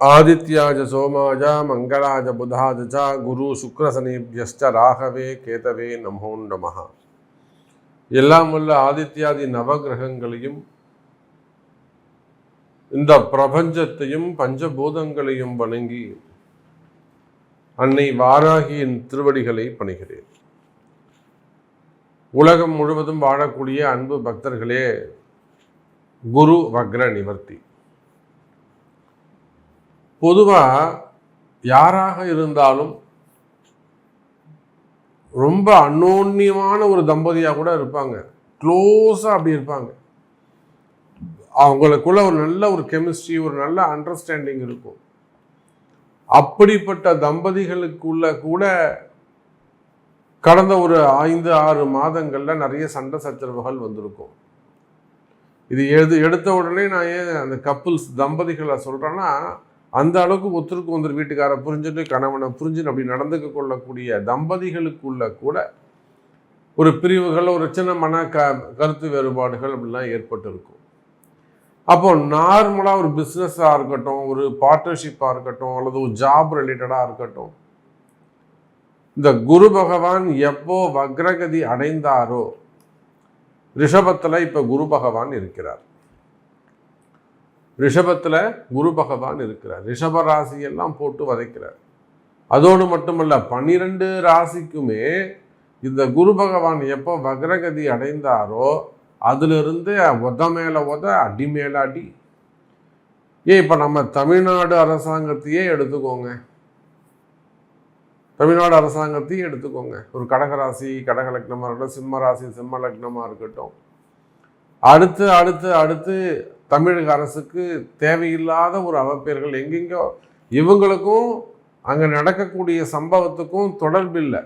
ஆதித்யாஜ சோமாஜ மங்களாஜ புதாஜ ச குரு சுக்ரசனேபியஸ்ட ராகவே கேதவே நமோ நமஹ. எல்லாம் உள்ள ஆதித்யாதி நவகிரகங்களையும் இந்த பிரபஞ்சத்தையும் பஞ்சபூதங்களையும் வணங்கி அன்னை வாராகியின் திருவடிகளை பணிகிறேன். உலகம் முழுவதும் வாழக்கூடிய அன்பு பக்தர்களே குரு வக்ர நிவர்த்தி. பொதுவாக யாராக இருந்தாலும் ரொம்ப அன்னோன்யமான ஒரு தம்பதியாக கூட இருப்பாங்க. க்ளோஸாக அப்படி இருப்பாங்க. அவங்களுக்குள்ள ஒரு நல்ல ஒரு கெமிஸ்ட்ரி ஒரு நல்ல அண்டர்ஸ்டாண்டிங் இருக்கும். அப்படிப்பட்ட தம்பதிகளுக்குள்ள கூட கடந்த ஒரு ஐந்து ஆறு மாதங்களில் நிறைய சண்டை சச்சரவுகள் வந்திருக்கும். இது எது எடுத்த உடனே நான் ஏன் அந்த கப்புல்ஸ் தம்பதிகளை சொல்கிறேன்னா அந்த அளவுக்கு ஒருத்தருக்கு ஒருத்தர் வீட்டுக்கார புரிஞ்சுட்டு கணவனை புரிஞ்சுட்டு அப்படி நடந்துக்க கொள்ளக்கூடிய தம்பதிகளுக்குள்ள கூட ஒரு பிரிவுகள் ஒரு சின்ன மன க கருத்து வேறுபாடுகள் அப்படிலாம் ஏற்பட்டிருக்கும். அப்போ நார்மலாக ஒரு பிஸ்னஸாக இருக்கட்டும் ஒரு பார்ட்னர்ஷிப்பாக இருக்கட்டும் அல்லது ஒரு ஜாப் ரிலேட்டடாக இருக்கட்டும் இந்த குரு பகவான் எப்போ வக்ரகதி அடைந்தாரோ ரிஷபத்தில் இப்போ குரு பகவான் இருக்கிறார். ரிஷபத்தில் குரு பகவான் இருக்கிறார். ரிஷப ராசியெல்லாம் போட்டு வதைக்கிறார். அதோடு மட்டுமல்ல பன்னிரெண்டு ராசிக்குமே இந்த குரு பகவான் எப்போ வக்ரகதி அடைந்தாரோ அதிலிருந்து உத மேல உத அடி மேல அடி. ஏன் இப்போ நம்ம தமிழ்நாடு அரசாங்கத்தையே எடுத்துக்கோங்க. தமிழ்நாடு அரசாங்கத்தையும் எடுத்துக்கோங்க. ஒரு கடகராசி கடக லக்னமாக இருக்கட்டும் சிம்ம ராசி சிம்ம லக்னமாக இருக்கட்டும். அடுத்து அடுத்து அடுத்து தமிழக அரசுக்கு தேவையில்லாத ஒரு அவப்பெயர்கள் எங்கெங்கோ இவங்களுக்கும் அங்கே நடக்கக்கூடிய சம்பவத்துக்கும் தொடர்பில்லை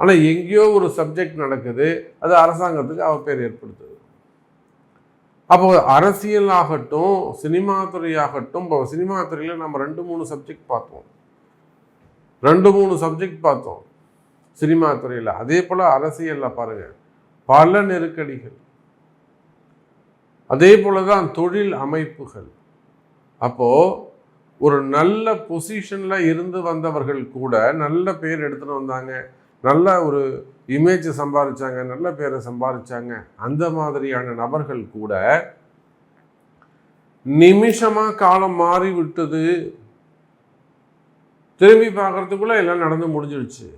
ஆனால் எங்கேயோ ஒரு சப்ஜெக்ட் நடக்குது அது அரசாங்கத்துக்கு அவப்பேர் ஏற்படுத்துது. அப்போ அரசியல் ஆகட்டும் சினிமா துறையாகட்டும் இப்போ சினிமா துறையில் நம்ம ரெண்டு மூணு சப்ஜெக்ட் பார்த்தோம். ரெண்டு மூணு சப்ஜெக்ட் பார்த்தோம். சினிமா துறையில். அதே போல் அரசியலில் பாருங்கள் பல நெருக்கடிகள். அதே போல தான் தொழில் அமைப்புகள். அப்போது ஒரு நல்ல பொசிஷனில் இருந்து வந்தவர்கள் கூட நல்ல பேர் எடுத்துகிட்டு வந்தாங்க. நல்ல ஒரு இமேஜ் சம்பாதிச்சாங்க நல்ல பேரை சம்பாதிச்சாங்க அந்த மாதிரியான நபர்கள் கூட நிமிஷமாக காலம் மாறி விட்டது திரும்பி பார்க்கறதுக்குள்ள எல்லாம் நடந்து முடிஞ்சிடுச்சு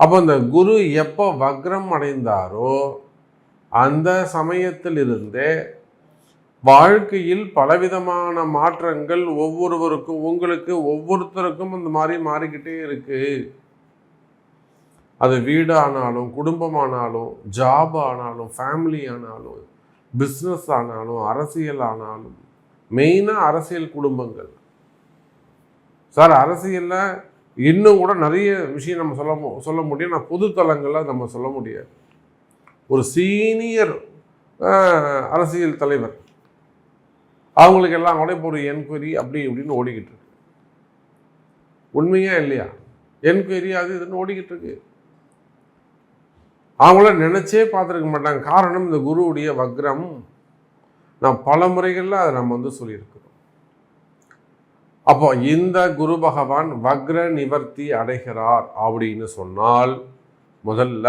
அப்போ இந்த குரு எப்போ வக்ரம் அடைந்தாரோ அந்த சமயத்திலிருந்தே வாழ்க்கையில் பலவிதமான மாற்றங்கள் ஒவ்வொருவருக்கும் உங்களுக்கு ஒவ்வொருத்தருக்கும் இந்த மாதிரி மாறிக்கிட்டே இருக்கு. அது வீடானாலும் குடும்பமானாலும் ஜாப் ஆனாலும் ஃபேமிலி ஆனாலும் பிஸ்னஸ் ஆனாலும் அரசியல் ஆனாலும் மெயினாக அரசியல் குடும்பங்கள். சார் அரசியலில் இன்னும் கூட நிறைய விஷயம் நம்ம சொல்ல சொல்ல முடியும். நான் பொது தளங்களில் நம்ம சொல்ல முடியாது. ஒரு சீனியர் அரசியல் தலைவர். அவங்களுக்கு எல்லாம் கூட இப்போ ஒரு என்கொயரி அப்படி இப்படின்னு ஓடிக்கிட்டு இருக்கு. உண்மையா இல்லையா? என்கொயரி அது இதுன்னு ஓடிக்கிட்டு இருக்கு. அவங்கள நினைச்சே பார்த்துருக்க மாட்டாங்க. காரணம் இந்த குருவுடைய வக்ரம். நான் பல முறைகளில் அதை நம்ம வந்து சொல்லியிருக்கிறோம். அப்போ இந்த குரு பகவான் வக்ர நிவர்த்தி அடைகிறார் அப்படின்னு சொன்னால் முதல்ல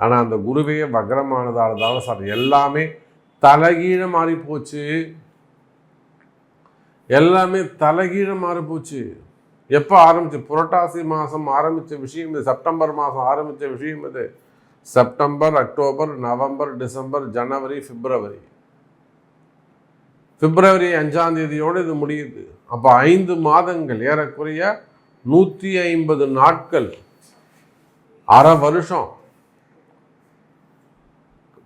ஆனால் அந்த குருவே வக்ரமானதால் தான் சார் எல்லாமே தலைகீழ மாறி போச்சு. எல்லாமே தலைகீழ மாறி போச்சு. எப்போ ஆரம்பிச்சு? புரட்டாசி மாதம் ஆரம்பித்த விஷயம் இது செப்டம்பர் மாதம் ஆரம்பித்த விஷயம் இது. செப்டம்பர் அக்டோபர் நவம்பர் டிசம்பர் ஜனவரி பிப்ரவரி. பிப்ரவரி அஞ்சாம் தேதியோடு இது முடியுது. அப்போ ஐந்து மாதங்கள் ஏறக்குறைய நூற்றி ஐம்பது நாட்கள் அரை வருஷம்.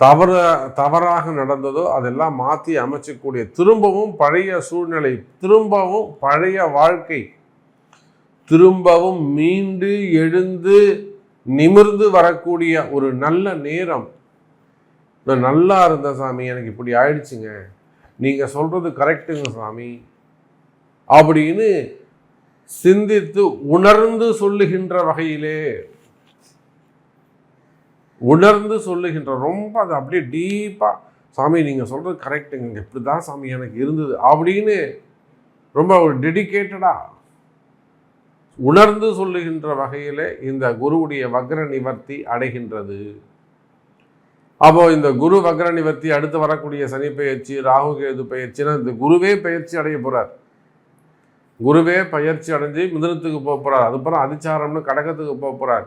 தவற தவறாக நடந்ததோ அதெல்லாம் மாற்றி அமைச்சக்கூடிய திரும்பவும் பழைய சூழ்நிலை திரும்பவும் பழைய வாழ்க்கை திரும்பவும் மீண்டு எழுந்து நிமிர்ந்து வரக்கூடிய ஒரு நல்ல நேரம். நான் நல்லா இருந்தேன் சாமி எனக்கு இப்படி ஆயிடுச்சுங்க. நீங்கள் சொல்கிறது கரெக்டுங்க சாமி. அப்படின்னு சிந்தித்து உணர்ந்து சொல்லுகின்ற வகையிலே உணர்ந்து சொல்லுகின்ற ரொம்ப அது அப்படியே டீப்பாக சாமி நீங்கள் சொல்கிறது கரெக்டுங்க இப்படி தான் சாமி எனக்கு இருந்தது அப்படின்னு ரொம்ப ஒரு டெடிக்கேட்டடாக உணர்ந்து சொல்லுகின்ற வகையில் இந்த குருவுடைய வக்ர நிவர்த்தி அடைகின்றது. அப்போ இந்த குரு வக்ர நிவர்த்தி அடுத்து வரக்கூடிய சனி பயிற்சி ராகு கேது பயிற்சினா இந்த குருவே பயிற்சி அடைய போகிறார் குருவே பயிற்சி அடைஞ்சு மிதனத்துக்கு போக போகிறார் அதுக்கப்புறம் அதிச்சாரம்னு கடகத்துக்கு போக போகிறார்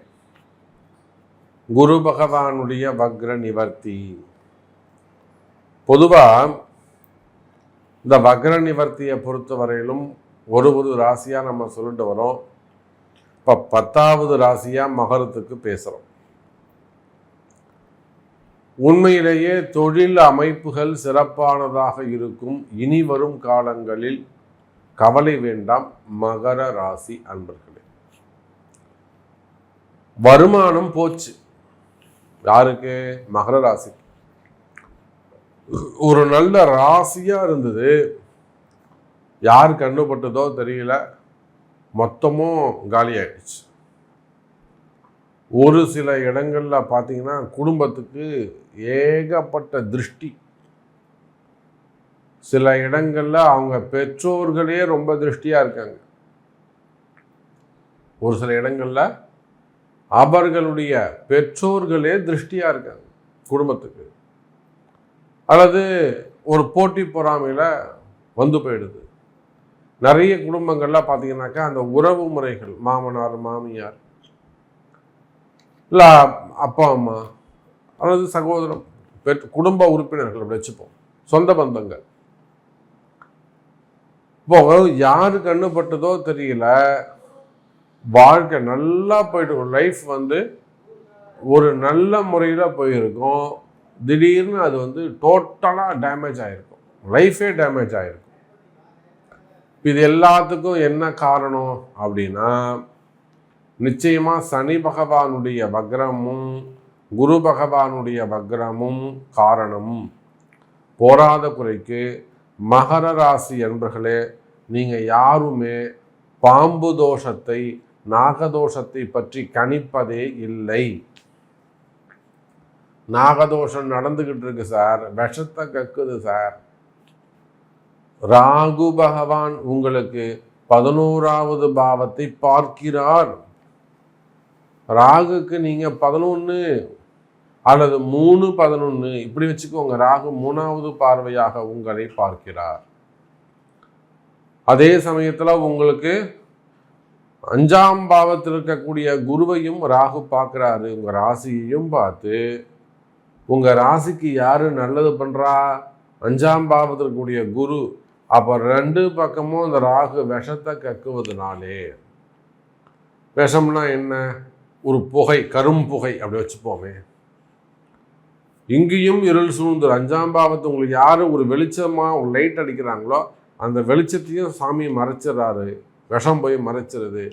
குரு பகவானுடைய வக்ர நிவர்த்தி. பொதுவாக இந்த வக்ர நிவர்த்தியை பொறுத்த வரையிலும் ஒரு ஒரு ராசியாக நம்ம சொல்லிட்டு வரோம். இப்போ பத்தாவது ராசியாக மகரத்துக்கு பேசுகிறோம் உண்மையிலேயே தொழில் அமைப்புகள் சிறப்பானதாக இருக்கும். இனி வரும் காலங்களில் கவலை வேண்டாம். மகர ராசி அன்பர்களே. வருமானம் போச்சு. யாருக்கு? மகர ராசி. ஒரு நல்ல ராசியாக இருந்தது. யார் கண்டுபட்டதோ தெரியல. மொத்தமும் காலியாயிடுச்சு ஒரு சில இடங்களில் பார்த்தீங்கன்னா குடும்பத்துக்கு ஏகப்பட்ட திருஷ்டி. சில இடங்களில் அவங்க பெற்றோர்களே ரொம்ப திருஷ்டியாக இருக்காங்க. ஒரு சில இடங்களில் அவர்களுடைய பெற்றோர்களே திருஷ்டியாக இருக்காங்க குடும்பத்துக்கு. அல்லது ஒரு போட்டி பொறாமையில் வந்து போயிடுது. நிறைய குடும்பங்கள்லாம் பார்த்தீங்கன்னாக்கா அந்த உறவு முறைகள் மாமனார் மாமியார் இல்லை அப்பா அம்மா அல்லது சகோதரம் பெற் குடும்ப உறுப்பினர்கள் அப்படி வச்சுப்போம். சொந்த பந்தங்கள். இப்போ யாரு கண்ணுப்பட்டதோ தெரியல வாழ்க்கை நல்லா போயிட்டு லைஃப் வந்து ஒரு நல்ல முறையில் போயிருக்கும். திடீர்னு அது வந்து டோட்டலாக டேமேஜ் ஆகிருக்கும் லைஃபே டேமேஜ் ஆகிருக்கும் இது எல்லாத்துக்கும் என்ன காரணம் அப்படின்னா நிச்சயமாக சனி பகவானுடைய வக்ரமும் குரு பகவானுடைய வக்ரமும் காரணம் போராத குறைக்கு மகர ராசி என்பர்களே நீங்கள் யாருமே பாம்பு தோஷத்தை நாகதோஷத்தை பற்றி கணிப்பதே இல்லை. நாகதோஷம் நடந்துகிட்டு இருக்கு சார். விஷத்தை கக்குது சார். ராகு பகவான் உங்களுக்கு பதினோராவது பாவத்தை பார்க்கிறார். ராகுக்கு நீங்க பதினொன்று அல்லது மூணு பதினொன்று இப்படி வச்சுக்கோங்க. ராகு மூணாவது பார்வையாக உங்களை பார்க்கிறார். அதே சமயத்தில் உங்களுக்கு அஞ்சாம் பாவத்தில் இருக்கக்கூடிய குருவையும் ராகு பார்க்குறாரு. உங்கள் ராசியையும் பார்த்து உங்கள் ராசிக்கு யார் நல்லது பண்ணுறா அஞ்சாம் பாவத்தில் இருக்கக்கூடிய குரு அப்போ ரெண்டு பக்கமும் அந்த ராகு விஷத்தை கக்குவதுனாலே விஷம்னா என்ன? ஒரு புகை கரும் புகை அப்படி வச்சுப்போமே. இங்கேயும் இருள் சூழ்ந்து அஞ்சாம் பாவத்தை உங்களுக்கு யார் ஒரு வெளிச்சமாக ஒரு லைட் அடிக்கிறாங்களோ அந்த வெளிச்சத்தையும் சாமி மறைச்சிடறாரு. விஷம் போய் மறைச்சிருது.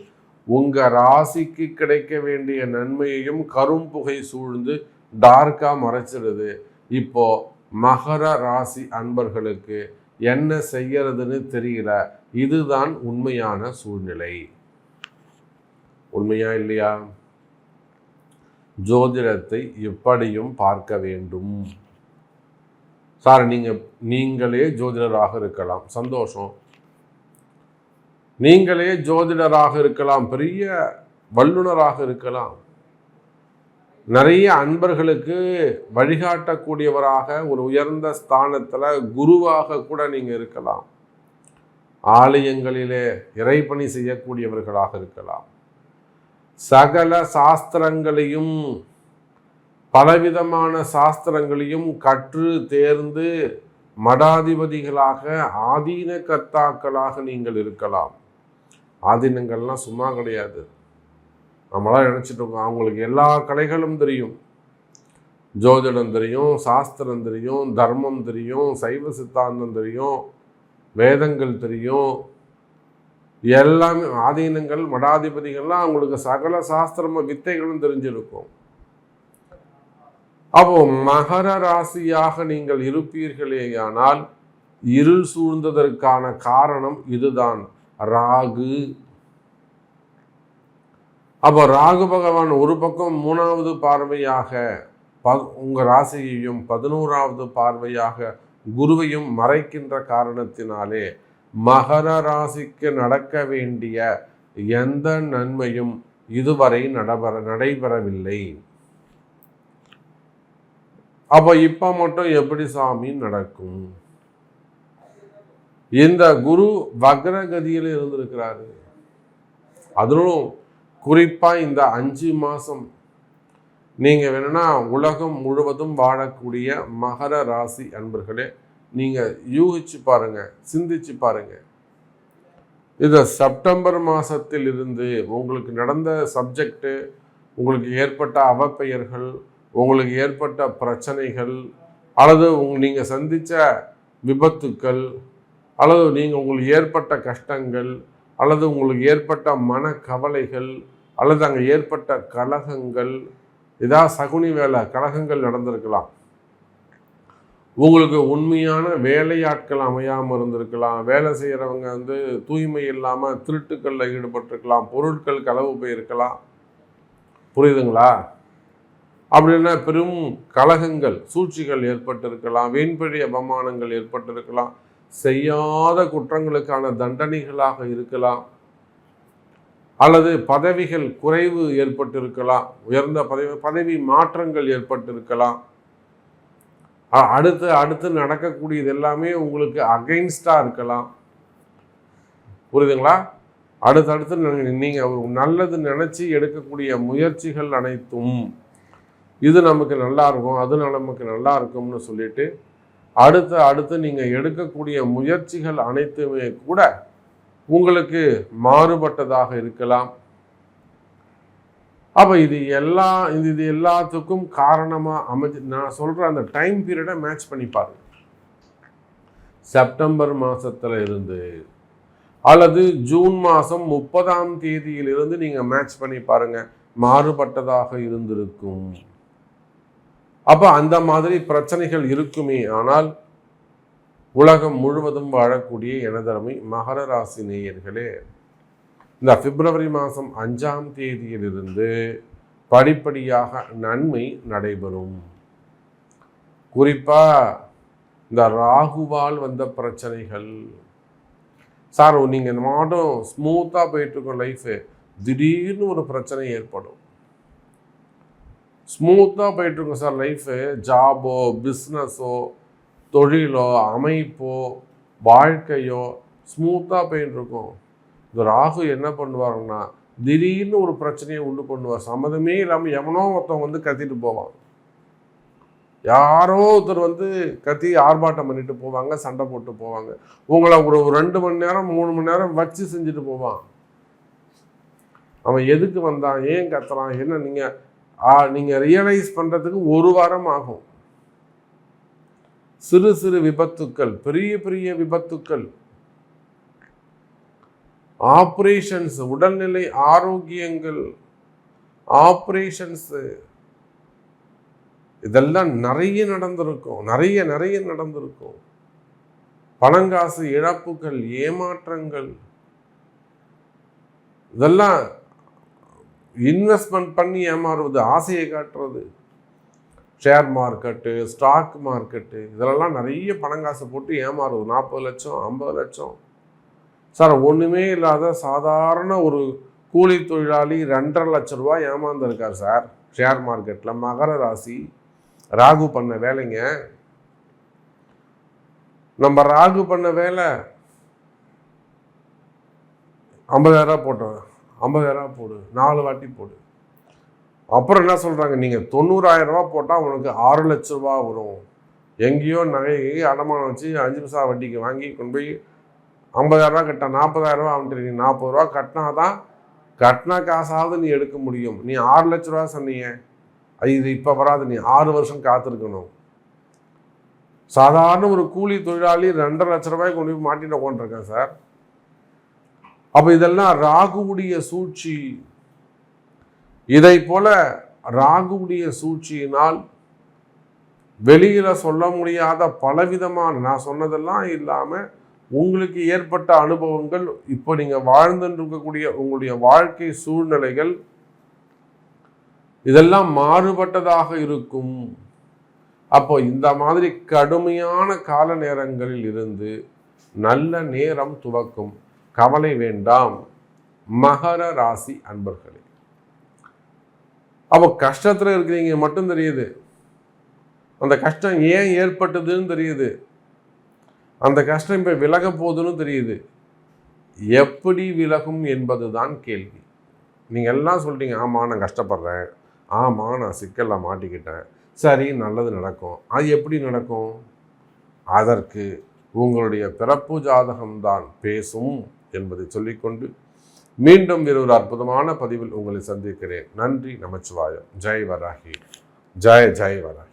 உங்கள் ராசிக்கு கிடைக்க வேண்டிய நன்மையையும் கரும்புகை சூழ்ந்து டார்க்காக மறைச்சிடுது இப்போ மகர ராசி அன்பர்களுக்கு என்ன செய்யறதுன்னு தெரியல. இதுதான் உண்மையான சூழ்நிலை. உண்மையா இல்லையா? ஜோதிடத்தை எப்படியும் பார்க்க வேண்டும். சார் நீங்க நீங்களே ஜோதிடராக இருக்கலாம். சந்தோஷம். நீங்களே ஜோதிடராக இருக்கலாம் பெரிய வல்லுநராக இருக்கலாம். நிறைய அன்பர்களுக்கு வழிகாட்டக்கூடியவராக ஒரு உயர்ந்த ஸ்தானத்தில் குருவாக கூட நீங்கள் இருக்கலாம். ஆலயங்களிலே இறைப்பணி செய்யக்கூடியவர்களாக இருக்கலாம். சகல சாஸ்திரங்களையும் பலவிதமான சாஸ்திரங்களையும் கற்று தேர்ந்து மடாதிபதிகளாக ஆதீன கர்த்தாக்களாக நீங்கள் இருக்கலாம். ஆதீனங்கள்லாம் சும்மா கிடையாது. நம்மளாம் நினச்சிட்டு இருக்கோம் அவங்களுக்கு எல்லா கலைகளும் தெரியும். ஜோதிடம் தெரியும் சாஸ்திரம் தெரியும் தர்மம் தெரியும் சைவ சித்தாந்தம் தெரியும் வேதங்கள் தெரியும். எல்லாமே ஆதீனங்கள் மடாதிபதிகள்லாம் அவங்களுக்கு சகல சாஸ்திரம வித்தைகளும் தெரிஞ்சிருக்கும். அப்போ மகர ராசியாக நீங்கள் இருப்பீர்களேயானால் இருள் சூழ்ந்ததற்கான காரணம் இதுதான். ராகு. அப்போ ராகு பகவான் ஒரு பக்கம் மூணாவது பார்வையாக ப உங்கள் ராசியையும் பதினோராவது பார்வையாக குருவையும் மறைக்கின்ற காரணத்தினாலே மகர ராசிக்கு நடக்க வேண்டிய எந்த நன்மையும் இதுவரை நடைபெற நடைபெறவில்லை. அப்போ இப்போ மட்டும் எப்படி சாமி நடக்கும்? இந்த குரு வக்ரகதியில் இருந்திருக்கிறாரு. அதனும் குறிப்பாக இந்த அஞ்சு மாதம் நீங்கள் வேணும்னா உலகம் முழுவதும் வாழக்கூடிய மகர ராசி அன்பர்களே நீங்கள் யூகிச்சு பாருங்கள் சிந்திச்சு பாருங்கள் இது செப்டம்பர் மாதத்தில் இருந்து உங்களுக்கு நடந்த சப்ஜெக்டு உங்களுக்கு ஏற்பட்ட அவப்பெயர்கள் உங்களுக்கு ஏற்பட்ட பிரச்சனைகள் அல்லது உங் நீங்கள் சந்தித்த விபத்துக்கள் அல்லது நீங்கள் உங்களுக்கு ஏற்பட்ட கஷ்டங்கள் அல்லது உங்களுக்கு ஏற்பட்ட மன கவலைகள் அல்லது அங்கே ஏற்பட்ட கலகங்கள் ஏதாவது சகுனி வேலை கலகங்கள் நடந்திருக்கலாம். உங்களுக்கு உண்மையான வேலையாட்கள் அமையாமல் இருந்திருக்கலாம். வேலை செய்கிறவங்க வந்து தூய்மை இல்லாமல் திருட்டுக்களில் ஈடுபட்டிருக்கலாம். பொருட்கள் களவு போயிருக்கலாம். புரியுதுங்களா? அப்படின்னா பெரும் கலகங்கள் சூழ்ச்சிகள் ஏற்பட்டிருக்கலாம். வீண்பழி அபமானங்கள் ஏற்பட்டிருக்கலாம். செய்யாத குற்றங்களுக்கான தண்டனைகளாக இருக்கலாம். அல்லது பதவிகள் குறைவு ஏற்பட்டிருக்கலாம். உயர்ந்த பதவி பதவி மாற்றங்கள் ஏற்பட்டிருக்கலாம். அடுத்து அடுத்து நடக்கக்கூடியது எல்லாமே உங்களுக்கு அகைன்ஸ்டாக இருக்கலாம். புரியுதுங்களா? அடுத்தடுத்து நீங்கள் நல்லது நினச்சி எடுக்கக்கூடிய முயற்சிகள் அனைத்தும். இது நமக்கு நல்லா இருக்கும் அது நமக்கு நல்லா இருக்கும்னு சொல்லிட்டு அடுத்து அடுத்து நீங்கள் எடுக்கக்கூடிய முயற்சிகள் அனைத்துமே கூட உங்களுக்கு மாறுபட்டதாக இருக்கலாம். அப்போ இது எல்லா இது இது எல்லாத்துக்கும் காரணமாக அமைஞ்சு நான் சொல்கிற அந்த டைம் பீரியடை மேட்ச் பண்ணி பாருங்க. செப்டம்பர் மாதத்தில் இருந்து அல்லது ஜூன் மாதம் முப்பதாம் தேதியிலிருந்து நீங்கள் மேட்ச் பண்ணி பாருங்கள் மாறுபட்டதாக இருந்திருக்கும். அப்போ அந்த மாதிரி பிரச்சனைகள் இருக்குமே. ஆனால் உலகம் முழுவதும் வாழக்கூடிய எனதரமை மகர ராசி நேயர்களே இந்த பிப்ரவரி மாதம் அஞ்சாம் தேதியிலிருந்து படிப்படியாக நன்மை நடைபெறும். குறிப்பாக இந்த ராகுவால் வந்த பிரச்சனைகள். சார் நீங்கள் இந்த மாட்டம் ஸ்மூத்தாக போயிட்டுருக்கோம் லைஃபு திடீர்னு ஒரு பிரச்சனை ஏற்படும். ஸ்மூத்தாக போயிட்டுருக்கோம் சார் லைஃபு ஜாபோ பிஸ்னஸோ தொழிலோ அமைப்போ வாழ்க்கையோ ஸ்மூத்தாக போயிட்டுருக்கோம். இந்த ராகு என்ன பண்ணுவாருன்னா திடீர்னு ஒரு பிரச்சனையை உண்டு பண்ணுவார். சம்மதமே இல்லாமல் எவனோ ஒருத்தவங்க வந்து கத்திட்டு போவான். யாரோ ஒருத்தர் வந்து கத்தி ஆர்ப்பாட்டம் பண்ணிட்டு போவாங்க சண்டை போட்டு போவாங்க. உங்களை ஒரு ஒரு ரெண்டு மணி நேரம் மூணு மணி நேரம் வச்சு செஞ்சுட்டு போவான். அவன் எதுக்கு வந்தான்? ஏன் கத்துறான்? என்ன நீங்கள் நீங்கள் ரியலைஸ் பண்ணுறதுக்கு ஒரு வாரம் ஆகும். சிறு சிறு விபத்துக்கள் பெரிய பெரிய விபத்துக்கள். ஆப்ரேஷன்ஸ் உடல்நிலை ஆரோக்கியங்கள் ஆப்ரேஷன்ஸு இதெல்லாம் நிறைய நடந்திருக்கும். நிறைய நிறைய நடந்திருக்கும். பணங்காசு இழப்புகள் ஏமாற்றங்கள். இதெல்லாம் இன்வெஸ்ட்மெண்ட் பண்ணி ஏமாறுவது ஆசையை காட்டுறது. ஷேர் மார்க்கெட்டு ஸ்டாக் மார்க்கெட்டு இதிலெல்லாம் நிறைய பணங்காசு போட்டு ஏமாறுவது. நாற்பது லட்சம் ஐம்பது லட்சம். சார் ஒன்றுமே இல்லாத சாதாரண ஒரு கூலி தொழிலாளி ரெண்டரை லட்ச ரூபாய் ஏமாந்துருக்கார் சார். ஷேர் மார்க்கெட்டில் மகர ராசி ராகு பண்ண வேலைங்க. நம்ம ராகு பண்ண வேலை ஐம்பதாயிரம் போட்டோம். ஐம்பதாயிரம் போடு நாலு வாட்டி போடு. அப்புறம் என்ன சொல்கிறாங்க நீங்கள் தொண்ணூறாயிரம் ரூபா போட்டால் உனக்கு ஆறு லட்ச ரூபா வரும். எங்கேயோ நகையை அடமானம் வச்சு அஞ்சு பைசா வட்டிக்கு வாங்கி கொண்டு போய் ஐம்பதாயிரரூவா கட்ட நாற்பதாயிரரூவா அவன்ட்டு நாற்பது ரூபா கட்டினா தான் கட்டின காசாவது நீ எடுக்க முடியும். நீ ஆறு லட்ச ரூபா சொன்னீங்க. இது இப்போ வராது. நீ ஆறு வருஷம் காத்திருக்கணும். சாதாரண ஒரு கூலி தொழிலாளி ரெண்டரை லட்ச ரூபாய்க்கு கொண்டு போய் மாட்டிட்டு உட்காந்துருக்கேன் சார். அப்போ இதெல்லாம் ராகுவுடைய சூழ்ச்சி. இதை போல ராகுவுடைய சூழ்ச்சியினால் வெளியில் சொல்ல முடியாத பலவிதமான நான் சொன்னதெல்லாம் இல்லாமல் உங்களுக்கு ஏற்பட்ட அனுபவங்கள் இப்போ நீங்கள் வாழ்ந்துட்டு இருக்கக்கூடிய உங்களுடைய வாழ்க்கை சூழ்நிலைகள் இதெல்லாம் மாறுபட்டதாக இருக்கும். அப்போ இந்த மாதிரி கடுமையான கால நேரங்களில் இருந்து நல்ல நேரம் துவக்கும். கவலை வேண்டாம். மகர ராசி அன்பர்களே. அப்போ கஷ்டத்தில் இருக்கிறீங்க மட்டும் தெரியுது. அந்த கஷ்டம் ஏன் ஏற்பட்டதுன்னு தெரியுது. அந்த கஷ்டம் இப்போ விலக போகுதுன்னு தெரியுது. எப்படி விலகும் என்பது தான் கேள்வி. நீங்கள் எல்லாம் சொல்கிறீங்க ஆமாம் நான் கஷ்டப்படுறேன். ஆமாம் நான் சிக்கலில் மாட்டிக்கிட்டேன். சரி நல்லது நடக்கும். அது எப்படி நடக்கும்? அதற்கு உங்களுடைய பிறப்பு ஜாதகம்தான் பேசும். என்பதை சொல்லிக்கொண்டு மீண்டும் வேறு ஒரு அற்புதமான பதிவில் உங்களை சந்திக்கிறேன். நன்றி நமச்சிவாயம். ஜெய் வராகி. ஜெய ஜெய் வராகி.